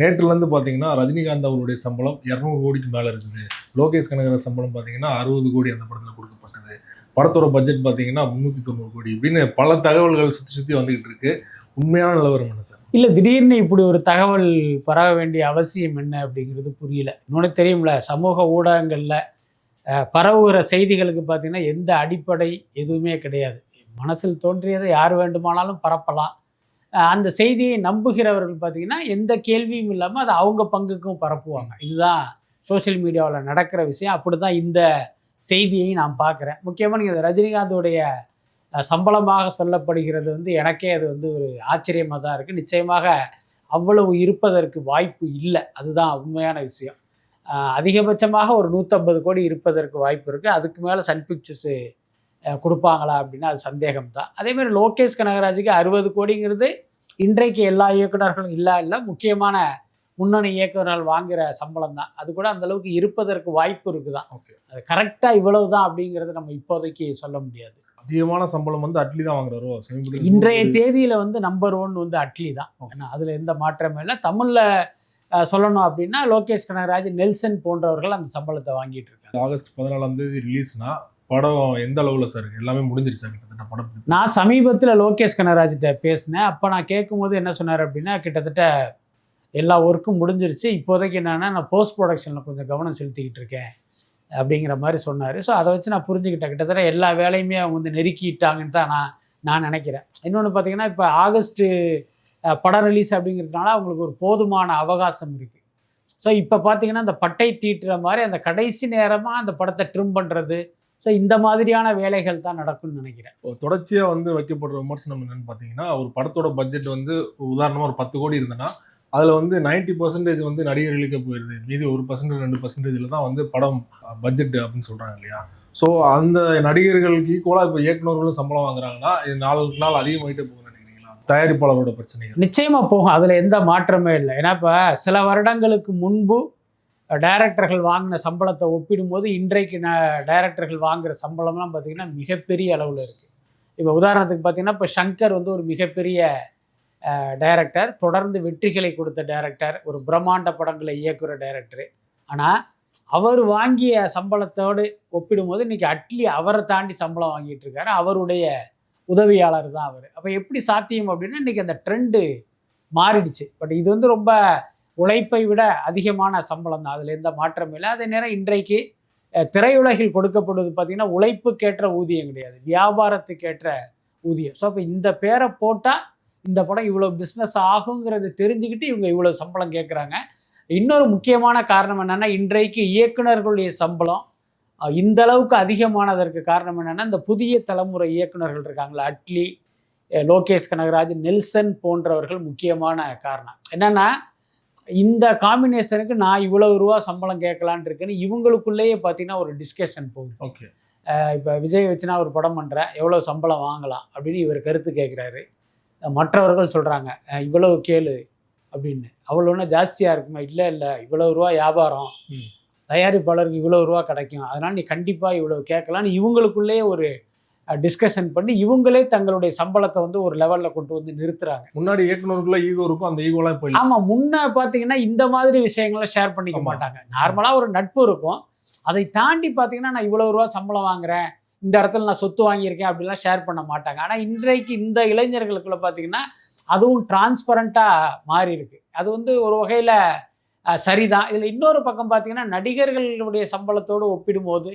நேற்றுலேருந்து பார்த்தீங்கன்னா ரஜினிகாந்த் அவருடைய சம்பளம் இரநூறு கோடிக்கு மேலே இருக்குது லோகேஷ் கனகராஜ் சம்பளம் பார்த்தீங்கன்னா அறுபது கோடி அந்த படத்தில் கொடுக்கப்பட்டது. படத்தோட பட்ஜெட் பார்த்தீங்கன்னா முந்நூற்றி தொண்ணூறு கோடி இப்படின்னு பல தகவல்கள் சுற்றி சுற்றி வந்துக்கிட்டு இருக்கு. உண்மையான நிலவரம் என்ன சார்? இல்லை திடீர்னு இப்படி ஒரு தகவல் பரவ வேண்டிய அவசியம் என்ன அப்படிங்கிறது புரியல. இன்னொன்று தெரியும்ல சமூக ஊடகங்களில் பரவுகிற செய்திகளுக்கு பார்த்தீங்கன்னா எந்த அடிப்படை எதுவுமே கிடையாது. மனசில் தோன்றியதை யார் வேண்டுமானாலும் பரப்பலாம். அந்த செய்தியை நம்புகிறவர்கள் பார்த்தீங்கன்னா எந்த கேள்வியும் இல்லாமல் அதை அவங்க பங்குக்கும் பரப்புவாங்க. இதுதான் சோஷியல் மீடியாவில் நடக்கிற விஷயம். அப்படி தான் இந்த செய்தியை நான் பார்க்குறேன். முக்கியமாக நீங்கள் ரஜினிகாந்தோடைய சம்பளமாக சொல்லப்படுகிறது வந்து எனக்கே அது வந்து ஒரு ஆச்சரியமாக தான் இருக்குது நிச்சயமாக அவ்வளவு இருப்பதற்கு வாய்ப்பு இல்லை. அதுதான் உண்மையான விஷயம். அதிகபட்சமாக ஒரு நூற்றம்பது கோடி இருப்பதற்கு வாய்ப்பு இருக்குது அதுக்கு மேலே சன் பிக்சர்ஸு கொடுப்பாங்களா அப்படின்னா அது சந்தேகம் தான் அதேமாதிரி லோகேஷ் கனகராஜுக்கு அறுபது கோடிங்கிறது இன்றைக்கு எல்லா இயக்குனர்களும் இல்லை இல்லை. முக்கியமான முன்னணி இயக்குனர்கள் வாங்குகிற சம்பளம் தான் அது கூட அந்த அளவுக்கு இருப்பதற்கு வாய்ப்பு இருக்குதான். ஓகே. அது கரெக்டாக இவ்வளவு தான் அப்படிங்கிறது நம்ம இப்போதைக்கு சொல்ல முடியாது. அதிகமான சம்பளம் வந்து அட்லி தான் வாங்குறாரோ? இன்றைய தேதியில வந்து நம்பர் ஒன் வந்து அட்லி தான். ஏன்னா அதுல எந்த மாற்றமே இல்லை. தமிழ்ல சொல்லணும் அப்படின்னா லோகேஷ் கனகராஜ் நெல்சன் போன்றவர்கள் அந்த சம்பளத்தை வாங்கிட்டு இருக்காங்க. ஆகஸ்ட் பதினாலாம் தேதி ரிலீஸ்னா படம் எந்த அளவில் சார்? எல்லாமே முடிஞ்சிருச்சு சார் கிட்டத்தட்ட படம் நான் சமீபத்தில் லோகேஷ் கனகராஜ்கிட்ட பேசினேன். அப்போ நான் கேட்கும்போது என்ன சொன்னார் அப்படின்னா கிட்டத்தட்ட எல்லா ஒர்க்கும் முடிஞ்சிருச்சு. இப்போதைக்கு என்னென்னா நான் போஸ்ட் ப்ரொடக்ஷனில் கொஞ்சம் கவனம் செலுத்திக்கிட்டு இருக்கேன் அப்படிங்கிற மாதிரி சொன்னார். ஸோ அதை வச்சு நான் புரிஞ்சுக்கிட்டேன். கிட்டத்தட்ட எல்லா வேலையுமே அவங்க வந்து நெருக்கிட்டாங்கன்னு தான் நான் நான் நினைக்கிறேன். இன்னொன்று பார்த்தீங்கன்னா இப்போ ஆகஸ்ட்டு படம் ரிலீஸ் அப்படிங்கிறதுனால அவங்களுக்கு ஒரு போதுமான அவகாசம் இருக்குது ஸோ இப்போ பார்த்தீங்கன்னா அந்த பட்டை தீட்டுற மாதிரி அந்த கடைசி நேரமாக அந்த படத்தை ட்ரிம் பண்ணுறது ஸோ இந்த மாதிரியான வேலைகள் தான் நடக்கும்னு நினைக்கிறேன். தொடர்ச்சியாக வந்து வைக்கப்படுற விமர்சனம் என்னன்னு பார்த்தீங்கன்னா ஒரு படத்தோட பட்ஜெட் வந்து உதாரணமாக ஒரு பத்து கோடி இருந்ததுன்னா அதில் வந்து 90% பர்சன்டேஜ் வந்து நடிகர்களுக்கு போயிடுது மீதி ஒரு பர்சன்டேஜ் ரெண்டு பர்சன்டேஜில் தான் வந்து படம் பட்ஜெட் அப்படின்னு சொல்கிறாங்க இல்லையா? ஸோ அந்த நடிகர்களுக்கு ஈக்குவலாக இப்போ இயக்குனர்களும் சம்பளம் வாங்குறாங்கன்னா இது நாளுக்கு நாள் அதிகமாகிட்டே போகும்னு நினைக்கிறீங்களா? தயாரிப்பாளரோட பிரச்சனைகள். நிச்சயமா போகும். அதில் எந்த மாற்றமே இல்லை. ஏன்னா இப்போ சில வருடங்களுக்கு முன்பு டைரக்டர்கள் வாங்கின சம்பளத்தை ஒப்பிடும்போது இன்றைக்கு ந டைரக்டர்கள் வாங்குகிற சம்பளம்லாம் பார்த்திங்கன்னா மிகப்பெரிய அளவில் இருக்குது இப்போ உதாரணத்துக்கு பார்த்தீங்கன்னா இப்போ சங்கர் வந்து ஒரு மிகப்பெரிய டைரக்டர் தொடர்ந்து வெற்றிகளை கொடுத்த டைரக்டர் ஒரு பிரம்மாண்ட படங்களை இயக்குகிற டைரக்டரு ஆனால் அவர் வாங்கிய சம்பளத்தோடு ஒப்பிடும்போது இன்றைக்கி அட்லி அவரை தாண்டி சம்பளம் வாங்கிட்டு இருக்காரு. அவருடைய உதவியாளர் தான் அவர். அப்போ எப்படி சாத்தியம் அப்படின்னா இன்றைக்கி அந்த ட்ரெண்டு மாறிடுச்சு. பட் இது வந்து ரொம்ப உழைப்பை விட அதிகமான சம்பளம் தான். அதில் எந்த மாற்றமும் இல்லை. அதே நேரம் இன்றைக்கு திரையுலகில் கொடுக்கப்படுவது பார்த்திங்கன்னா உழைப்புக்கேற்ற ஊதியம் கிடையாது. வியாபாரத்துக்கேற்ற ஊதியம். ஸோ அப்போ இந்த பேரை போட்டால் இந்த படம் இவ்வளோ பிஸ்னஸ் ஆகுங்கிறத தெரிஞ்சுக்கிட்டு இவங்க இவ்வளோ சம்பளம் கேட்குறாங்க. இன்னொரு முக்கியமான காரணம் என்னென்னா இன்றைக்கு இயக்குனர்களுடைய சம்பளம் இந்த அளவுக்கு அதிகமானதற்கு காரணம் என்னென்னா இந்த புதிய தலைமுறை இயக்குனர்கள் இருக்காங்களா அட்லி லோகேஷ் கனகராஜ் நெல்சன் போன்றவர்கள் முக்கியமான காரணம். என்னென்னா இந்த காம்பினேஷனுக்கு நான் இவ்வளவு ரூபா சம்பளம் கேட்கலான் இருக்கேன்னு இவங்களுக்குள்ளேயே பார்த்தீங்கன்னா ஒரு டிஸ்கஷன் போகுது. ஓகே இப்போ விஜய் வச்சு நான் ஒரு படம் பண்ணுறேன் எவ்வளோ சம்பளம் வாங்கலாம் அப்படின்னு இவர் கருத்து கேட்குறாரு. மற்றவர்கள் சொல்கிறாங்க இவ்வளவு கேளு அப்படின்னு. அவ்வளோ ஒன்றும் ஜாஸ்தியாக இருக்குமா? இல்லை இல்லை இவ்வளவு ரூபா வியாபாரம். தயாரிப்பாளருக்கு இவ்வளோ ரூபா கிடைக்கும். அதனால் நீ கண்டிப்பாக இவ்வளோ கேட்கலான்னு இவங்களுக்குள்ளேயே ஒரு டிஸ்கஷன் பண்ணி இவங்களே தங்களுடைய சம்பளத்தை வந்து ஒரு லெவலில் கொண்டு வந்து நிறுத்துறாங்க. முன்னாடி இயக்குனருக்குள்ள ஈகோ இருக்கும் அந்த ஈகோலாம் இப்போ இல்லை ஆமா முன்ன பாத்தீங்கன்னா இந்த மாதிரி விஷயங்களை ஷேர் பண்ணிக்க. மாட்டாங்க. நார்மலா ஒரு நட்பு இருக்கும். அதை தாண்டி பாத்தீங்கன்னா நான் இவ்வளவு ரூபா சம்பளம் வாங்குறேன் இந்த இடத்துல நான் சொத்து வாங்கியிருக்கேன் அப்படிலாம் ஷேர் பண்ண மாட்டாங்க. ஆனா இன்றைக்கு இந்த இளைஞர்களுக்குள்ள பாத்தீங்கன்னா அதுவும் டிரான்ஸ்பரண்டா மாறி இருக்கு. அது வந்து ஒரு வகையில சரிதான். இதுல இன்னொரு பக்கம் பாத்தீங்கன்னா நடிகர்களுடைய சம்பளத்தோடு ஒப்பிடும்போது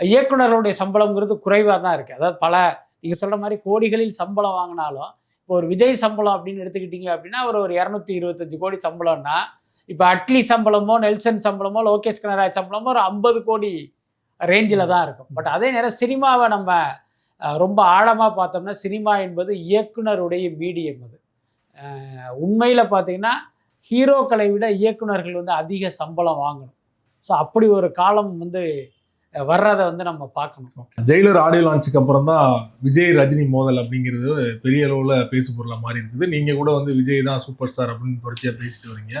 இயக்குநர்களுடைய சம்பளங்கிறது குறைவாக தான் இருக்குது அதாவது பல நீங்கள் சொல்கிற மாதிரி கோடிகளில் சம்பளம் வாங்கினாலும் இப்போ ஒரு விஜய் சம்பளம் அப்படின்னு எடுத்துக்கிட்டிங்க அப்படின்னா அவர் ஒரு இரநூத்தி இருபத்தஞ்சு கோடி சம்பளம்னா இப்போ அட்லி சம்பளமோ நெல்சன் சம்பளமோ லோகேஷ் கனராஜ் சம்பளமோ ஒரு ஐம்பது கோடி ரேஞ்சில் தான் இருக்கும். பட் அதே நேரம் சினிமாவை நம்ம ரொம்ப ஆழமாக பார்த்தோம்னா சினிமா என்பது இயக்குனருடைய மீடியம் அது உண்மையில் பார்த்தீங்கன்னா ஹீரோக்களை விட இயக்குனர்கள் வந்து அதிக சம்பளம் வாங்கணும். ஸோ அப்படி ஒரு காலம் வந்து வர்றதை வந்து நம்ம பார்க்கணும். ஜெயிலர் ஆடியோ லான்ச்சுக்கு அப்புறம் தான் விஜய் ரஜினி மோதல் அப்படிங்கிறது பெரிய அளவில் பேசு பொருளாக மாறி இருக்குது. நீங்கள் கூட வந்து விஜய் தான் சூப்பர் ஸ்டார் அப்படின்னு தொடர்ச்சியாக பேசிட்டு வரீங்க.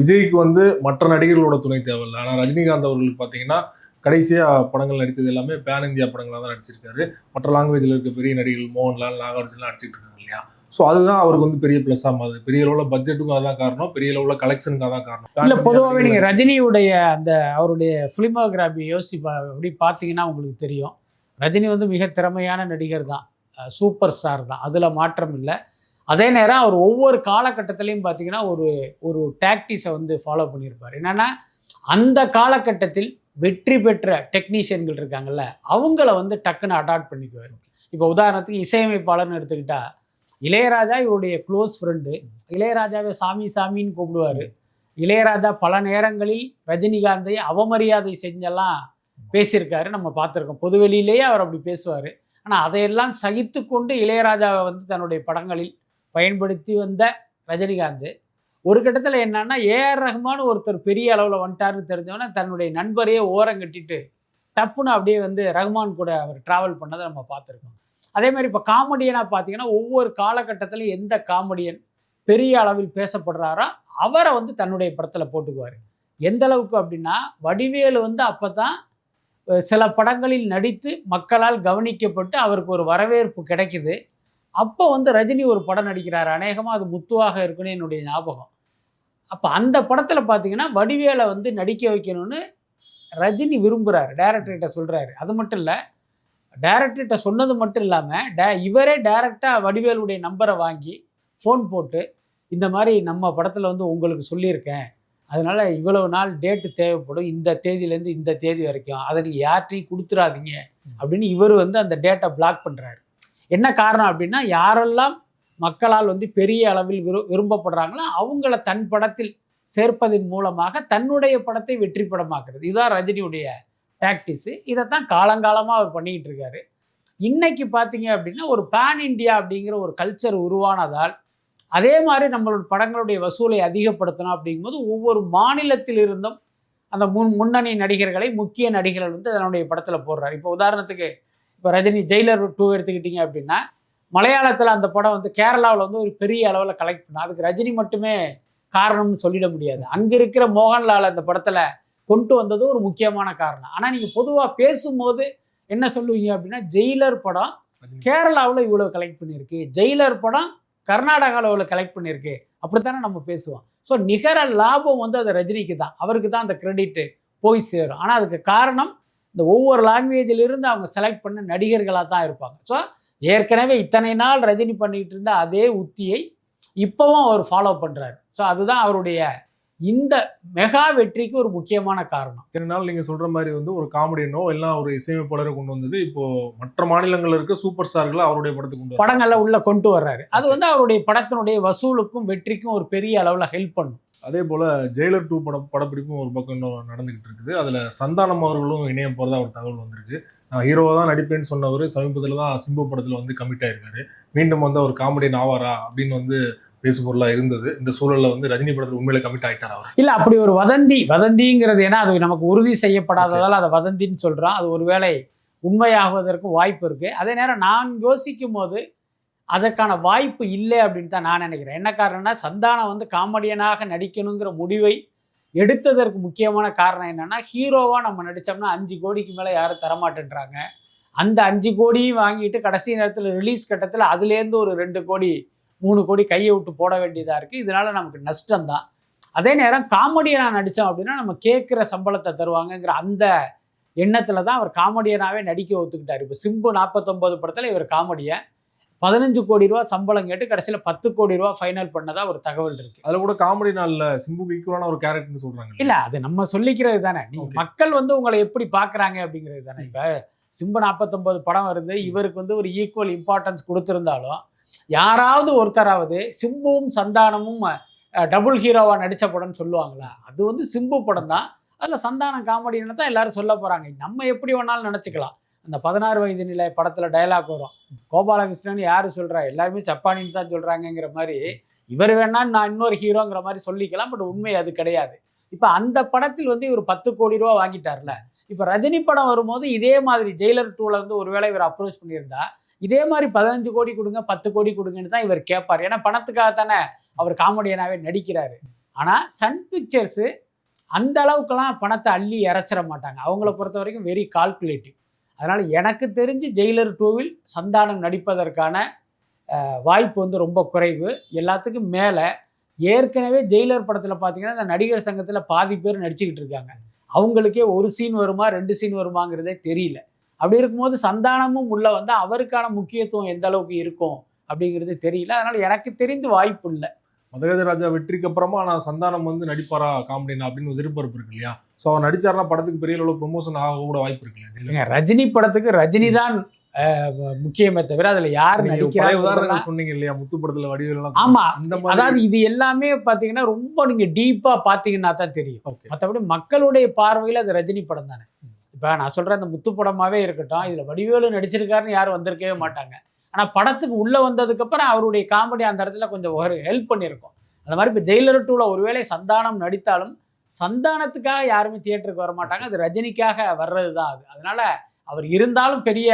விஜய்க்கு வந்து மற்ற நடிகர்களோட துணை தேவையில்லை. ஆனால் ரஜினிகாந்த் அவர்களுக்கு பார்த்தீங்கன்னா கடைசியாக படங்கள் நடித்தது எல்லாமே பேன் இந்தியா படங்களாக தான் நடிச்சிருக்காரு. மற்ற லாங்குவேஜில் இருக்க பெரிய நடிகர்கள் மோகன்லால் நாகார்ஜுன்லாம் நடிச்சிட்டு இருக்காங்க இல்லையா? ஸோ அதுதான் அவருக்கு வந்து பெரிய ப்ளஸ்ஸாக மாறுது. பெரிய அளவில் பட்ஜெட்டுக்கும் அதான் காரணம். பெரிய அளவில் கலெக்ஷனுக்கு அதான் காரணம். இல்லை பொதுவாகவே நீங்கள் ரஜினியுடைய அந்த அவருடைய ஃபிலிமோகிராஃபி யோசிச்சு அப்படி பார்த்தீங்கன்னா உங்களுக்கு தெரியும். ரஜினி வந்து மிக திறமையான நடிகர் தான். சூப்பர் ஸ்டார் தான். அதில் மாற்றம் இல்லை. அதே நேரம் அவர் ஒவ்வொரு காலகட்டத்திலையும் பார்த்தீங்கன்னா ஒரு ஒரு டாக்டிஸை வந்து ஃபாலோ பண்ணியிருப்பார். என்னென்னா அந்த காலகட்டத்தில் வெற்றி பெற்ற டெக்னீஷியன்கள் இருக்காங்கல்ல அவங்கள வந்து டக்குன்னு அடாப்ட் பண்ணிக்குவார். இப்போ உதாரணத்துக்கு இசையமைப்பாளர்னு எடுத்துக்கிட்டா இளையராஜா இவருடைய க்ளோஸ் ஃப்ரெண்டு இளையராஜாவை சாமி சாமின்னு கூப்பிடுவார். இளையராஜா பல நேரங்களில் ரஜினிகாந்தை அவமரியாதை செஞ்செல்லாம் பேசியிருக்காரு. நம்ம பார்த்துருக்கோம். பொதுவெளியிலேயே அவர் அப்படி பேசுவார். ஆனால் அதையெல்லாம் சகித்து கொண்டு இளையராஜாவை வந்து தன்னுடைய படங்களில் பயன்படுத்தி வந்த ரஜினிகாந்த். ஒரு கட்டத்தில் என்னன்னா ஏஆர் ரஹ்மான் ஒருத்தர் பெரிய அளவில் வந்துட்டாருன்னு தெரிஞ்சவனே தன்னுடைய நண்பரையே ஓரம் கட்டிட்டு டப்புன்னு அப்படியே வந்து ரஹ்மான் கூட அவர் ட்ராவல் பண்ணதை நம்ம பார்த்துருக்கோம். அதே மாதிரி இப்போ காமெடியனாக பார்த்தீங்கன்னா ஒவ்வொரு காலகட்டத்திலையும் எந்த காமெடியன் பெரிய அளவில் பேசப்படுறாரோ அவரை வந்து தன்னுடைய படத்தில் போட்டுக்குவார். எந்த அளவுக்கு அப்படின்னா வடிவேலு வந்து அப்போ தான் சில படங்களில் நடித்து மக்களால் கவனிக்கப்பட்டு அவருக்கு ஒரு வரவேற்பு கிடைக்குது. அப்போ வந்து ரஜினி ஒரு படம் நடிக்கிறார். அநேகமாக அது முத்துவாக இருக்குன்னு என்னுடைய ஞாபகம். அப்போ அந்த படத்தில் பார்த்தீங்கன்னா வடிவேலை வந்து நடிக்க வைக்கணும்னு ரஜினி விரும்புகிறார் டேரக்டர்கிட்ட சொல்கிறாரு அது மட்டும் இல்லை டேரக்டர்கிட்ட சொன்னது மட்டும் இல்லாமல் டே இவரே டைரெக்டாக வடிவேலுடைய நம்பரை வாங்கி ஃபோன் போட்டு இந்த மாதிரி நம்ம படத்தில் வந்து உங்களுக்கு சொல்லியிருக்கேன். அதனால் இவ்வளவு நாள் டேட்டு தேவைப்படும். இந்த தேதியிலேருந்து இந்த தேதி வரைக்கும். அதை நீங்கள் யார்கிட்டையும் கொடுத்துறாதீங்க அப்படின்னு இவர் வந்து அந்த டேட்டை பிளாக் பண்ணுறாரு என்ன காரணம் அப்படின்னா யாரெல்லாம் மக்களால் வந்து பெரிய அளவில் விரு விரும்பப்படுறாங்களோ அவங்கள தன் படத்தில் சேர்ப்பதன் மூலமாக தன்னுடைய படத்தை வெற்றி படமாக்குறது இதுதான் ரஜினியுடைய டாக்டிஸு இதைத்தான் காலங்காலமாக அவர் பண்ணிக்கிட்டு இருக்காரு. இன்னைக்கு பார்த்தீங்க அப்படின்னா ஒரு பேன் இண்டியா அப்படிங்கிற ஒரு கல்ச்சர் உருவானதால் அதே மாதிரி நம்மளோட படங்களுடைய வசூலை அதிகப்படுத்தணும் அப்படிங்கும்போது ஒவ்வொரு மாநிலத்தில் இருந்தும் அந்த முன் முன்னணி நடிகர்களை முக்கிய நடிகர்கள் வந்து அதனுடைய படத்தில் போடுறாரு. இப்போ உதாரணத்துக்கு இப்போ ரஜினி ஜெயிலர் டூ எடுத்துக்கிட்டிங்க அப்படின்னா மலையாளத்தில் அந்த படம் வந்து கேரளாவில் வந்து ஒரு பெரிய அளவில் கலெக்ட் பண்ணும் அதுக்கு ரஜினி மட்டுமே காரணம்னு சொல்லிட முடியாது. அங்கே இருக்கிற மோகன்லால் அந்த படத்தில் கொண்டு வந்தது ஒரு முக்கியமான காரணம். ஆனால் நீங்கள் பொதுவாக பேசும்போது என்ன சொல்லுவீங்க அப்படின்னா ஜெயிலர் படம் கேரளாவில் இவ்வளோ கலெக்ட் பண்ணியிருக்கு. ஜெயிலர் படம் கர்நாடகாவில் இவ்வளோ கலெக்ட் பண்ணியிருக்கு. அப்படித்தானே நம்ம பேசுவோம். ஸோ நிகர லாபம் வந்து அது ரஜினிக்கு தான். அவருக்கு தான் அந்த கிரெடிட்டு போய் சேரும். ஆனால் அதுக்கு காரணம் இந்த ஒவ்வொரு லாங்குவேஜிலிருந்து அவங்க செலக்ட் பண்ண நடிகர்களாக தான் இருப்பாங்க. ஸோ ஏற்கனவே இத்தனை நாள் ரஜினி பண்ணிக்கிட்டு இருந்த அதே உத்தியை இப்போவும் அவர் ஃபாலோ பண்ணுறாரு ஸோ அதுதான் அவருடைய இந்த மெகா வெற்றிக்கு ஒரு முக்கியமான காரணம். இத்தனை நாள் நீங்க சொல்ற மாதிரி வந்து ஒரு காமெடியனோ எல்லாம் ஒரு இசையமைப்பாளரை கொண்டு வந்தது இப்போ மற்ற மாநிலங்கள்ல இருக்க சூப்பர் ஸ்டார்களை அவருடைய படத்துக்கு கொண்டு வராங்க. படங்களை உள்ள கொண்டு வர்றாரு. அது வந்து அவருடைய படத்தினுடைய வசூலுக்கும் வெற்றிக்கும் ஒரு பெரிய அளவில் ஹெல்ப் பண்ணும். அதே போல ஜெயிலர் டூ படம் படப்பிடிப்பும் ஒரு பக்கம் இன்னும் நடந்துகிட்டு இருக்குது. அதுல சந்தானம் அவர்களும் இணைய போறதா ஒரு தகவல் வந்திருக்கு. நான் ஹீரோவா தான் நடிப்பேன்னு சொன்னவர் சமீபத்தில் தான் சிம்பு படத்துல வந்து கமிட் ஆயிருக்காரு. மீண்டும் வந்து அவர் காமெடியன் ஆவாரா அப்படின்னு வந்து பேசு பொருளா இருந்தது. இந்த சூழல்ல வந்து ரஜினி படத்துல உண்மையில கமிட் ஆயிட்டார் அவர். இல்லை அப்படி ஒரு வதந்தி வதந்திங்கிறது ஏன்னா அது நமக்கு உறுதி செய்யப்படாததால் அதை வதந்தின்னு சொல்கிறோம் அது ஒருவேளை உண்மையாகுவதற்கு வாய்ப்பு இருக்குது அதே நேரம் நான் யோசிக்கும் போது அதற்கான வாய்ப்பு இல்லை அப்படின்னு தான் நான் நினைக்கிறேன். என்ன காரணம்னா சந்தானம் வந்து காமெடியனாக நடிக்கணுங்கிற முடிவை எடுத்ததற்கு முக்கியமான காரணம் என்னென்னா ஹீரோவாக நம்ம நடித்தோம்னா அஞ்சு கோடிக்கு மேலே யாரும் தரமாட்டேன்றாங்க. அந்த அஞ்சு கோடியும் வாங்கிட்டு கடைசி நேரத்தில் ரிலீஸ் கட்டத்தில் அதுலேருந்து ஒரு ரெண்டு கோடி மூணு கோடி கையை விட்டு போட வேண்டியதாக இருக்குது இதனால் நமக்கு நஷ்டம்தான். அதே நேரம் காமெடியனாக நடித்தோம் அப்படின்னா நம்ம கேட்குற சம்பளத்தை தருவாங்கங்கிற அந்த எண்ணத்தில் தான் அவர் காமெடியனாகவே நடிக்க ஒத்துக்கிட்டார். இப்போ சிம்பு நாற்பத்தொம்போது படத்தில் இவர் காமெடியன் பதினஞ்சு கோடி ரூபா சம்பளம் கேட்டு கடைசியில் பத்து கோடி ரூபா ஃபைனல் பண்ணதா ஒரு தகவல் இருக்குது அதுல கூட காமெடி நாள்ல சிம்புக்கு ஈக்குவலான ஒரு கேரக்டர்னு சொல்றாங்க. இல்லை அது நம்ம சொல்லிக்கிறது தானே. நீங்க Okay. மக்கள் வந்து உங்களை எப்படி பார்க்குறாங்க அப்படிங்கிறது தானே. இப்போ சிம்பு நாற்பத்தொம்போது படம் வருது. இவருக்கு வந்து ஒரு ஈக்குவல் இம்பார்ட்டன்ஸ் கொடுத்துருந்தாலும் யாராவது ஒருத்தராவது சிம்புவும் சந்தானமும் டபுள் ஹீரோவாக நடித்த படம்னு சொல்லுவாங்களா? அது வந்து சிம்பு படம் தான் அதில் சந்தானம் காமெடின்னு தான் எல்லாரும் சொல்ல போகிறாங்க நம்ம எப்படி வேணாலும் நினச்சிக்கலாம் அந்த பதினாறு வயது நிலை படத்தில் டயலாக் வரும். கோபாலகிருஷ்ணன் யார் சொல்கிறா எல்லாருமே சப்பானின்னு தான் சொல்கிறாங்கங்கிற மாதிரி இவர் வேணான்னு நான் இன்னொரு ஹீரோங்கிற மாதிரி சொல்லிக்கலாம். பட் உண்மை அது கிடையாது. இப்போ அந்த படத்தில் வந்து இவர் பத்து கோடி ரூபா வாங்கிட்டார்ல. இப்போ ரஜினி படம் வரும்போது இதே மாதிரி ஜெயிலர் டூவில் வந்து ஒருவேளை இவர் அப்ரோச் பண்ணியிருந்தா இதே மாதிரி பதினஞ்சு கோடி கொடுங்க பத்து கோடி கொடுங்கன்னு தான் இவர் கேட்பார் ஏன்னா பணத்துக்காக தானே அவர் காமெடியனாகவே நடிக்கிறாரு. ஆனால் சன் பிக்சர்ஸு அந்த அளவுக்குலாம் பணத்தை அள்ளி இறச்சிட மாட்டாங்க. அவங்கள பொறுத்த வரைக்கும் வெரி கால்குலேட்டிவ் அதனால் எனக்கு தெரிஞ்சு ஜெயிலர் டூவில் சந்தானம் நடிப்பதற்கான வாய்ப்பு வந்து ரொம்ப குறைவு. எல்லாத்துக்கும் மேலே ஏற்கனவே ஜெயிலர் படத்தில் பார்த்தீங்கன்னா இந்த நடிகர் சங்கத்தில் பாதி பேர் நடிச்சுக்கிட்டு இருக்காங்க. அவங்களுக்கே ஒரு சீன் வருமா ரெண்டு சீன் வருமாங்கிறதே தெரியல. அப்படி இருக்கும்போது சந்தானமும் உள்ள வந்து அவருக்கான முக்கியத்துவம் எந்த அளவுக்கு இருக்கும் அப்படிங்கிறது தெரியல. அதனால் எனக்கு தெரிந்து வாய்ப்பு இல்லை. மதகஜ ராஜா வெற்றிக்கு அப்புறமா நான் சந்தானம் வந்து நடிப்பாரா காமெடினா அப்படின்னு எதிர்பார்ப்பு இருக்கு இல்லையா? ஸோ அவர் நடிச்சாருன்னா படத்துக்கு பெரிய அளவு ப்ரொமோஷன் ஆக கூட வாய்ப்பு இருக்கு இல்லையா? ஏங்க, ரஜினி படத்துக்கு ரஜினி தான் முக்கியமே தவிர அதில் யார் நடிக்கிறாங்க உதாரணங்கள் சொன்னீங்க இல்லையா? முத்து படத்துல வடிவேல் எல்லாம் ஆமா. அந்த அதாவது இது எல்லாமே பார்த்தீங்கன்னா ரொம்ப நீங்க டீப்பா பார்த்தீங்கன்னா தான் தெரியும். ஓகே மற்றபடி மக்களுடைய பார்வையில் அது ரஜினி படம் தானே. இப்போ நான் சொல்கிறேன் அந்த முத்து படமாகவே இருக்கட்டும் இதில் வடிவேலு நடிச்சிருக்காருன்னு யாரும் வந்திருக்கவே மாட்டாங்க. ஆனால் படத்துக்கு உள்ளே வந்ததுக்கப்புறம் அவருடைய காமெடி அந்த இடத்துல கொஞ்சம் ஒரு ஹெல்ப் பண்ணியிருக்கும். அந்த மாதிரி இப்போ ஜெயிலர் டூவில் ஒருவேளை சந்தானம் நடித்தாலும் சந்தானத்துக்காக யாருமே தியேட்டருக்கு வர மாட்டாங்க அது ரஜினிக்காக வர்றது தான் அது. அதனால அவர் இருந்தாலும் பெரிய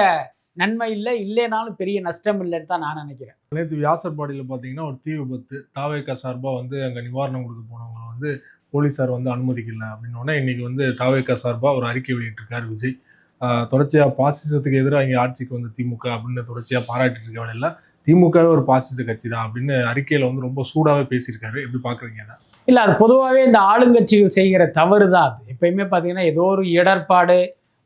நன்மை இல்லை இல்லைனாலும் பெரிய நஷ்டம் இல்லைன்னு தான் நான் நினைக்கிறேன். நேற்று வியாசர்பாடியில் பார்த்தீங்கன்னா ஒரு தீ விபத்து தாவேக்கா சார்பாக வந்து அங்கே நிவாரணம் கொடுக்க போனவங்க வந்து போலீஸார் வந்து அனுமதிக்கல அப்படின்னு உடனே இன்னைக்கு வந்து தாவேக்கா சார்பாக ஒரு அறிக்கை வெளியிட்டிருக்காரு விஜய். தொடர்ச்சியாக பாசிசத்துக்கு எதிராக இங்கே ஆட்சிக்கு வந்து திமுக அப்படின்னு தொடர்ச்சியாக பாராட்டிட்டு இருக்க வேலையில் திமுகவே ஒரு பாசிச கட்சி தான் அப்படின்னு அறிக்கையில் வந்து ரொம்ப சூடாகவே பேசியிருக்காரு. எப்படி பார்க்குறீங்க அதை? இல்லை அது பொதுவாகவே இந்த ஆளுங்கட்சிகள் செய்கிற தவறு தான் அது. எப்பயுமே பார்த்தீங்கன்னா ஏதோ ஒரு இடர்பாடு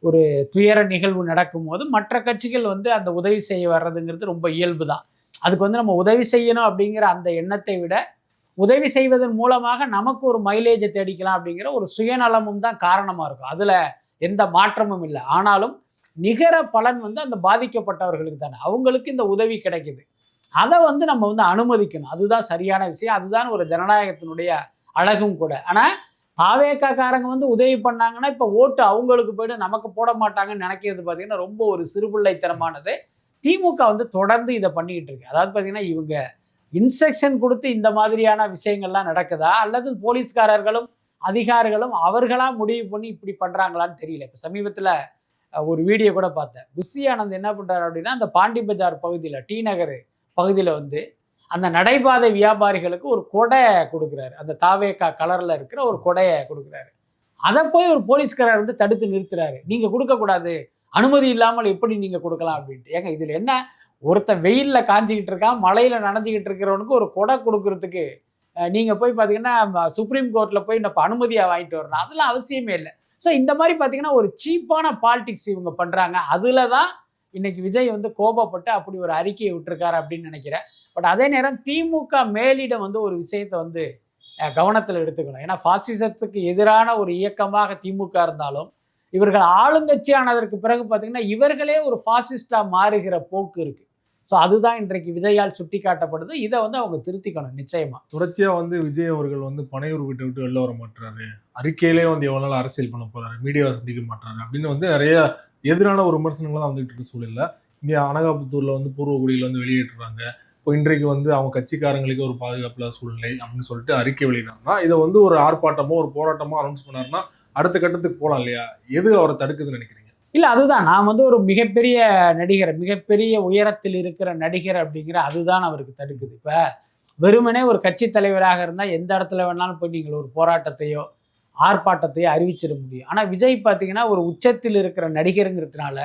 ஒரு துயர நிகழ்வு நடக்கும்போது மற்ற கட்சிகள் வந்து அந்த உதவி செய்ய வர்றதுங்கிறது ரொம்ப இயல்பு தான் அதுக்கு வந்து நம்ம உதவி செய்யணும் அப்படிங்கிற அந்த எண்ணத்தை விட உதவி செய்வதன் மூலமாக நமக்கு ஒரு மைலேஜை தேடிக்கலாம் அப்படிங்கிற ஒரு சுயநலமும் தான் காரணமாக இருக்கும். அதில் எந்த மாற்றமும் இல்லை. ஆனாலும் நிகர பலன் வந்து அந்த பாதிக்கப்பட்டவர்களுக்கு தானே. அவங்களுக்கு இந்த உதவி கிடைக்குது. அதை வந்து நம்ம வந்து அனுமதிக்கணும். அதுதான் சரியான விஷயம். அதுதான் ஒரு ஜனநாயகத்தினுடைய அழகும் கூட. ஆனால் தாவேக்காக்காரங்க வந்து உதவி பண்ணாங்கன்னா இப்போ ஓட்டு அவங்களுக்கு போய்ட்டு நமக்கு போட மாட்டாங்கன்னு நினைக்கிறது பார்த்தீங்கன்னா ரொம்ப ஒரு சிறுபிள்ளைத்தனமானது. திமுக வந்து தொடர்ந்து இதை பண்ணிக்கிட்டு இருக்கு. அதாவது பார்த்தீங்கன்னா இவங்க இன்ஸ்ட்ரக்ஷன் கொடுத்து இந்த மாதிரியான விஷயங்கள்லாம் நடக்குதா? அல்லது போலீஸ்காரர்களும் அதிகாரிகளும் அவர்களாக முடிவு பண்ணி இப்படி பண்ணுறாங்களான்னு தெரியல. இப்போ சமீபத்தில் ஒரு வீடியோ கூட பார்த்தேன். புஷி ஆனந்த் என்ன பண்ணுறாரு அப்படின்னா அந்த பாண்டி பஜார் பகுதியில் டி நகர் பகுதியில் வந்து அந்த நடைபாதை வியாபாரிகளுக்கு ஒரு கொடை கொடுக்குறாரு. அந்த தாவேக்கா கலரில் இருக்கிற ஒரு கொடையை கொடுக்குறாரு. அதை போய் ஒரு போலீஸ்காரர் வந்து தடுத்து நிறுத்துறாரு. நீங்கள் கொடுக்கக்கூடாது அனுமதி இல்லாமல் எப்படி நீங்கள் கொடுக்கலாம் அப்படின்ட்டு. ஏங்க இதில் என்ன? ஒருத்தன் வெயிலில் காஞ்சிக்கிட்டு இருக்கான் மழையில் நனைஞ்சிக்கிட்டு இருக்கிறவனுக்கு ஒரு கொடை கொடுக்கறதுக்கு நீங்கள் போய் பார்த்தீங்கன்னா சுப்ரீம் கோர்ட்டில் போய் நம்ம அனுமதியாக வாங்கிட்டு வரணும். அதெல்லாம் அவசியமே இல்லை. ஸோ இந்த மாதிரி பார்த்தீங்கன்னா ஒரு சீப்பான பாலிடிக்ஸ் இவங்க பண்ணுறாங்க அதில் தான் இன்னைக்கு விஜய் வந்து கோபப்பட்டு அப்படி ஒரு அறிக்கையை விட்டுருக்காரு அப்படின்னு நினைக்கிறேன். பட் அதே நேரம் திமுக மேலிடம் வந்து ஒரு விஷயத்தை வந்து கவனத்தில் எடுத்துக்கணும். ஏன்னா பாசிசத்துக்கு எதிரான ஒரு இயக்கமாக திமுக இருந்தாலும் இவர்கள் ஆளுங்கட்சியானதற்கு பிறகு பார்த்திங்கன்னா இவர்களே ஒரு ஃபாசிஸ்டாக மாறுகிற போக்கு இருக்குது ஸோ அதுதான் இன்றைக்கு விஜயால் சுட்டி காட்டப்படுது இதை வந்து அவங்க திருத்திக்கணும் நிச்சயமா. தொடர்ச்சியாக வந்து விஜய் அவர்கள் வந்து பனையூர் விட்டு விட்டு வெளில வர மாட்டுறாரு அறிக்கையிலே வந்து எவ்வளோ நாள் அரசியல் பண்ண போறாரு மீடியாவை சந்திக்க மாட்டுறாரு அப்படின்னு வந்து நிறைய எதிரான ஒரு விமர்சனங்கள்லாம் வந்துட்டு இருக்க சூழல்ல இங்கே அனகாபுத்தூரில் வந்து பூர்வகுடியில் வந்து வெளியேற்றுறாங்க. இப்போ இன்றைக்கு வந்து அவங்க கட்சிக்காரங்களுக்கு ஒரு பாதுகாப்புல சூழ்நிலை அப்படின்னு சொல்லிட்டு அறிக்கை வெளியிடறாங்கன்னா இதை வந்து ஒரு ஆர்ப்பாட்டமோ ஒரு போராட்டமோ அனௌன்ஸ் பண்ணாருன்னா அடுத்த கட்டத்துக்கு போகலாம் இல்லையா? எது அவரை தடுக்குதுன்னு நினைக்கிறீங்க? இல்லை அதுதான். நான் வந்து ஒரு மிகப்பெரிய நடிகர் மிகப்பெரிய உயரத்தில் இருக்கிற நடிகர் அப்படிங்கிற அதுதான் அவருக்கு தடுக்குது. இப்போ வெறுமனே ஒரு கட்சி தலைவராக இருந்தால் எந்த இடத்துல வேணாலும் போய் நீங்கள் ஒரு போராட்டத்தையோ ஆர்ப்பாட்டத்தையோ அறிவிச்சிட முடியும். ஆனால் விஜய் பார்த்தீங்கன்னா ஒரு உச்சத்தில் இருக்கிற நடிகருங்கிறதுனால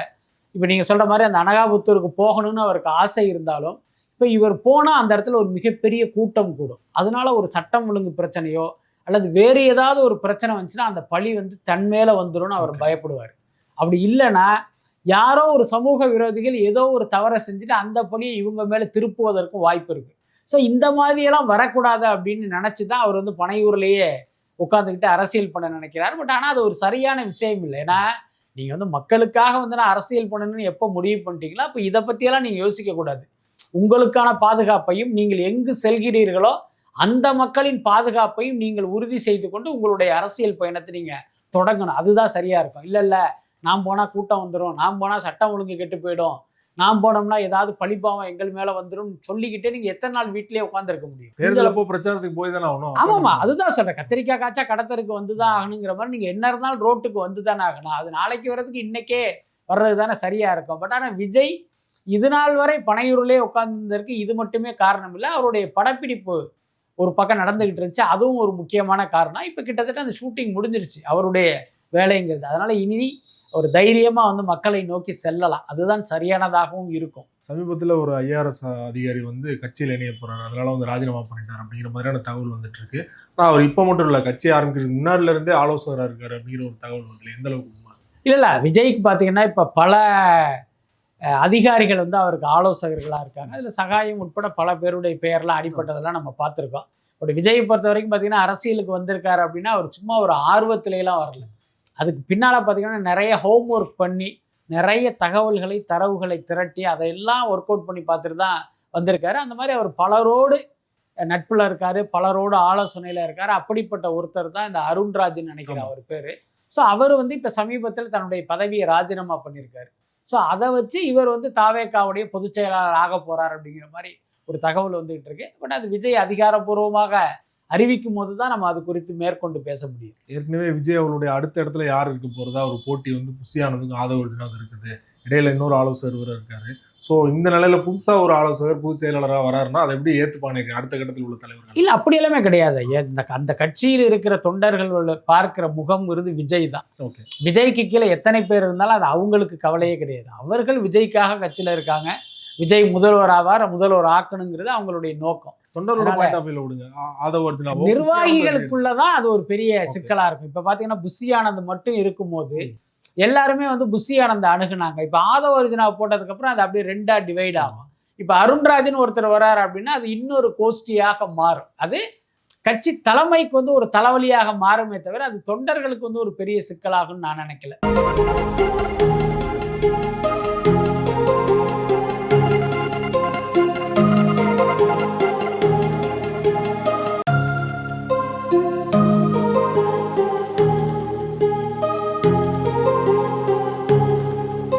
இப்போ நீங்கள் சொல்கிற மாதிரி அந்த அனகாபுத்தூருக்கு போகணும்னு அவருக்கு ஆசை இருந்தாலும் இப்போ இவர் போனால் அந்த இடத்துல ஒரு மிகப்பெரிய கூட்டம் கூடும். அதனால ஒரு சட்டம் ஒழுங்கு பிரச்சனையோ அல்லது வேறு ஏதாவது ஒரு பிரச்சனை வந்துச்சுன்னா அந்த பழி வந்து தன் மேலே வந்துரும்னு அவர். பயப்படுவார். அப்படி இல்லைன்னா யாரோ ஒரு சமூக விரோதிகள் ஏதோ ஒரு தவறை செஞ்சுட்டு அந்த பழியை இவங்க மேலே திருப்புவதற்கும் வாய்ப்பு இருக்குது ஸோ இந்த மாதிரியெல்லாம் வரக்கூடாது அப்படின்னு நினச்சி தான் அவர் வந்து பனையூர்லேயே உட்காந்துக்கிட்டு அரசியல் பண்ண நினைக்கிறார். பட் ஆனால் அது ஒரு சரியான விஷயம் இல்லை. ஏன்னா நீங்கள் வந்து மக்களுக்காக வந்து நான் அரசியல் பண்ணணும்னு எப்போ முடிவு பண்ணிட்டீங்களோ அப்போ இதை பற்றியெல்லாம் நீங்கள் யோசிக்கக்கூடாது உங்களுக்கான பாதுகாப்பையும் நீங்கள் எங்கு செல்கிறீர்களோ அந்த மக்களின் பாதுகாப்பையும் நீங்கள் உறுதி செய்து கொண்டு உங்களுடைய அரசியல் பயணத்தை நீங்கள் தொடங்கணும். அதுதான் சரியாக இருக்கும். இல்லை இல்லை நான் போனால் கூட்டம் வந்துடும் நான் போனால் சட்டம் ஒழுங்கு கெட்டு போயிடும் நான் போனோம்னா ஏதாவது பழிப்பாவம் எங்கள் மேல வந்துடும் சொல்லிக்கிட்டே நீங்க எத்தனை நாள் வீட்டிலேயே உட்காந்துருக்க முடியும்? தேர்தல் அப்போ பிரச்சாரத்துக்கு போய் தானே ஆகணும்? ஆமாமா அதுதான் சொல்றேன். கத்திரிக்காய் காய்ச்சா கடத்தருக்கு வந்துதான் ஆகணுங்கிற மாதிரி நீங்க என்ன இருந்தாலும் ரோட்டுக்கு வந்து தானே ஆகணும். அது நாளைக்கு வர்றதுக்கு இன்னைக்கே வர்றது தானே சரியா இருக்கும். பட் ஆனா விஜய் இது நாள் வரை பனையூரிலே உட்கார்ந்திருந்ததற்கு இது மட்டுமே காரணம் இல்லை. அவருடைய படப்பிடிப்பு ஒரு பக்கம் நடந்துகிட்டு இருந்துச்சு. அதுவும் ஒரு முக்கியமான காரணம். இப்போ கிட்டத்தட்ட அந்த ஷூட்டிங் முடிஞ்சிருச்சு. அவருடைய வேலைங்கிறது. அதனால இனி ஒரு தைரியமா வந்து மக்களை நோக்கி செல்லலாம். அதுதான் சரியானதாகவும் இருக்கும். சமீபத்தில் ஒரு ஐஆர்எஸ் அதிகாரி வந்து கட்சியில் இணைய போறாரு. அதனால வந்து ராஜினாமா பண்ணிட்டார் அப்படிங்கிற மாதிரியான தகவல் வந்துட்டு இருக்கு. ஆனால் அவர் இப்போ மட்டும் இல்லை கட்சி ஆரம்பிக்கிறதுக்கு முன்னாடில இருந்தே ஆலோசகராக இருக்காரு அப்படிங்கிற ஒரு தகவல் வந்து எந்த அளவுக்கு? இல்லை இல்லை. விஜய்க்கு பார்த்தீங்கன்னா இப்போ பல அதிகாரிகள் வந்து அவருக்கு ஆலோசகர்களாக இருக்காங்க. அதில் சகாயம் உட்பட பல பேருடைய பெயர்லாம் அடிப்பட்டதெல்லாம் நம்ம பார்த்துருக்கோம். பட் விஜய் பொறுத்த வரைக்கும் பார்த்தீங்கன்னா அரசியலுக்கு வந்திருக்காரு அப்படின்னா அவர் சும்மா ஒரு ஆர்வத்திலேலாம் வரல. அதுக்கு பின்னால் பார்த்தீங்கன்னா நிறைய ஹோம் ஒர்க் பண்ணி நிறைய தகவல்களை தரவுகளை திரட்டி அதையெல்லாம் ஒர்க் அவுட் பண்ணி பார்த்துட்டு தான் வந்திருக்காரு. அந்த மாதிரி அவர் பலரோடு நட்பில் இருக்காரு பலரோடு ஆலோசனையில் இருக்காரு. அப்படிப்பட்ட ஒருத்தர் தான் இந்த அருண்ராஜ்னு நினைக்கிறேன் ஆமா. அவர் பேர். ஸோ அவர் வந்து இப்போ சமீபத்தில் தன்னுடைய பதவியை ராஜினாமா பண்ணியிருக்காரு. ஸோ அதை வச்சு இவர் வந்து தாவேக்காவுடைய பொதுச் செயலாளர் ஆக போறார் அப்படிங்கிற மாதிரி ஒரு தகவல் வந்துகிட்டு இருக்கு. பட் அது விஜய் அதிகாரப்பூர்வமாக அறிவிக்கும் போது தான் நம்ம அது குறித்து மேற்கொண்டு பேச முடியும். ஏற்கனவே விஜய் அவருடைய அடுத்த இடத்துல யார் இருக்க போறதா ஒரு போட்டி வந்து புஷியானதுக்கும் ஆதவ அர்ஜுனாவுக்கு இருக்குது. இடையில இன்னொரு ஆலோசகர் வேற இருக்காரு. ஸோ இந்த நிலையில புதுசா ஒரு ஆலோசகர் பொதுச் செயலாளராக வராருன்னா அதை எப்படி ஏத்துப்பானே அடுத்த கட்டத்தில் உள்ள தலைவர்கள். இல்லை அப்படி எல்லாமே கிடையாது. இந்த அந்த கட்சியில் இருக்கிற தொண்டர்கள் பார்க்கிற முகம் இருந்து விஜய் தான். ஓகே விஜய்க்கு கீழே எத்தனை பேர் இருந்தாலும் அது அவங்களுக்கு கவலையே கிடையாது. அவர்கள் விஜய்க்காக கட்சியில் இருக்காங்க. விஜய் முதல்வர் ஆவார் முதல்வர் ஆக்கணுங்கிறது அவங்களுடைய நோக்கம். தொண்டரோட பாயிண்ட் ஆஃப் வியூல விடுங்க. நிர்வாகிகளுக்குள்ளதான் அது ஒரு பெரிய சிக்கலா இருக்கும் இப்ப பாத்தீங்கன்னா புஷி ஆனந்த் மட்டும் இருக்கும்போது எல்லாருமே வந்து புஷி ஆனந்த் அணுகுனாங்க. இப்ப ஆதவ அர்ஜுனா போட்டதுக்கு அப்புறம் அது அப்படியே ரெண்டா டிவைட் ஆகும். இப்ப அருண்ராஜன் ஒருத்தர் வராரு அப்படின்னா அது இன்னொரு கோஷ்டியாக மாறும். அது கட்சி தலைமைக்கு வந்து ஒரு தலைவலியாக மாறுமே தவிர அது தொண்டர்களுக்கு வந்து ஒரு பெரிய சிக்கலாகும்னு நான் நினைக்கல.